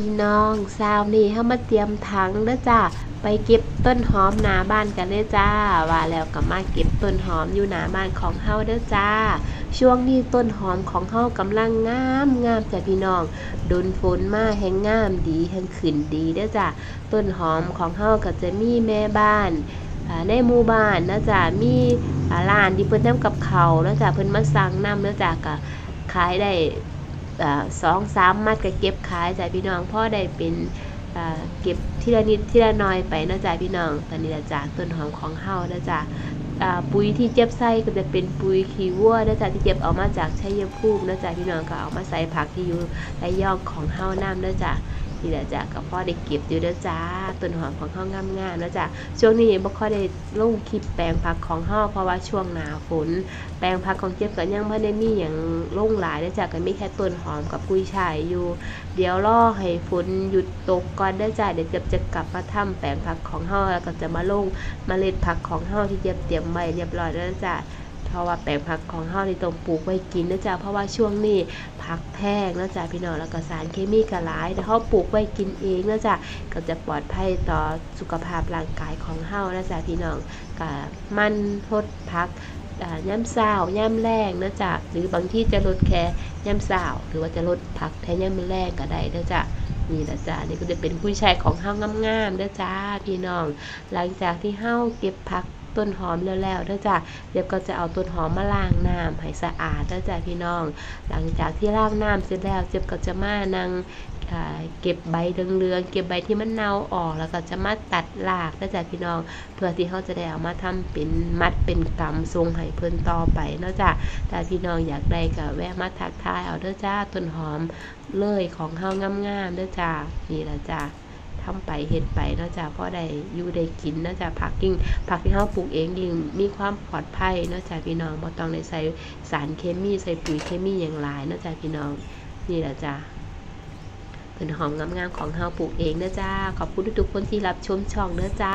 พี่น้องซาวนี่เฮามาเตรียมถังเด้อจ้าไปเก็บต้นหอมหนาบ้านกันเลยจ้า ว่าแล้วก็มาเก็บต้นหอมอยู่หนาบ้านของเฮาเด้อจ้า ช่วงนี้ต้นหอมของเฮากำลังงามงามจ้ะพี่น้องโดนฝนมาแห้งงามดีแห้งขึ้นดีเด้อจ้าต้นหอมของเฮาก็จะมีแม่บ้านในหมู่บ้านนะจ้ะมีอ่าร้านที่เพิ่นทำกับเขาวนะจ้ะเพิ่นมาสั่งน้ำเด้อจ้ะก็ขายได้ สองสามมัดก็เก็บขายจ่ายพี่น้องพ่อได้เป็นเก็บทีละนิดทีละน้อยไปนาะจ้ะพี่น้องตอนนี้จากต้นหอมของเฮานะจ่าปุ๋ยที่เจ็บไส้ก็จะเป็นปุ๋ยขี้วัวนะจ๊ะที่เจ็บเอามาจากชัยภูมินะจ๊ะพี่น้องก็เอามาใส่ผักที่อยู่ในยอกของเฮาน้ำนะจ๊ะ นี่แหละจ้ะก็พ่อได้เก็บอยู่เด้อจ้าต้นหอมของเฮาวงามๆนะจ๊ะช่วงนี้บ่ค่อยได้ลงคลิปแปลงผักของเฮาเพราะว่าช่วงหนาฝน แปลงผักของเจี๊ยบก็ยังไม่ได้มีอย่างลงหลายนะจ๊ะก็มีแค่ต้นหอมกับกุ้ยช่ายอยู่ เดี๋ยวรอให้ฝนหยุดตกก่อนได้จ้ะเดี๋ยวเจี๊ยบจะกลับมาทำแปลงผักของเฮาแล้วก็จะมาลงเมล็ดผักของเฮาที่เจี๊ยบเตรียมไว้เรียบร้อยแล้วจ้ะ เพราะว่าแปลงผักของเฮาที่ต้องปลูกไว้กินนะจ๊ะเพราะว่าช่วงนี้ผักแพงนะจ๊ะพี่น้องแล้วก็สารเคมีก็หลายแต่เฮาปลูกไว้กินเองนะจ๊ะก็จะปลอดภัยต่อสุขภาพร่างกายของเฮานะจ๊ะพี่น้องก็มันทดผักย่ำเศร้าย่ำแรงนะจ๊ะหรือบางที่จะลดแค่ย่ำเศร้าหรือว่าจะลดผักแทนย่ำแรงก็ได้เด้อจ้ะนี่แหละจ้ะนี่ก็จะเป็นผู้ชายของเฮางามๆเด้อจ้าพี่น้อง หลังจากที่เฮาเก็บผัก ต้นหอมแล้วๆเด้อจ้ะเดี๋ยวก็จะเอาต้นหอมมาล้างน้ำให้สะอาดเด้อจ้ะพี่น้อง หลังจากที่ล้างน้ำเสร็จแล้วเจ็บก็จะมานั่งเก็บใบเหลืองๆ เก็บใบที่มันเน่าออกแล้วก็จะมาตัดรากเด้อจ้ะพี่น้อง เพื่อที่เขาจะได้เอามาทำเป็นมัดเป็นกำทรงให้เพิ่นต่อไปเนาะจ้ะถ้าพี่น้องอยากได้ก็แวะมาทักทายเอาเด้อจ้าต้นหอมเลยของเฮางามๆเด้อจ้านี่ละจ้า ทำไปเห็ดไปเนาะจ้ะพ่อได้อยู่ได้กินเนาะจ้ะผักยิ่งผักที่เฮาปลูกเองยิ่งมีความปลอดภัยเนาะจ้ะพี่น้องบ่ต้องได้ใส่สารเคมีใส่ปุ๋ยเคมีอย่างหลายเนาะจ้ะพี่น้องนี่แหละจ้ะเป็นหอมงามๆของเฮาปลูกเองเด้อจ้าขอบคุณทุกๆคนที่รับชมช่องเด้อจ้า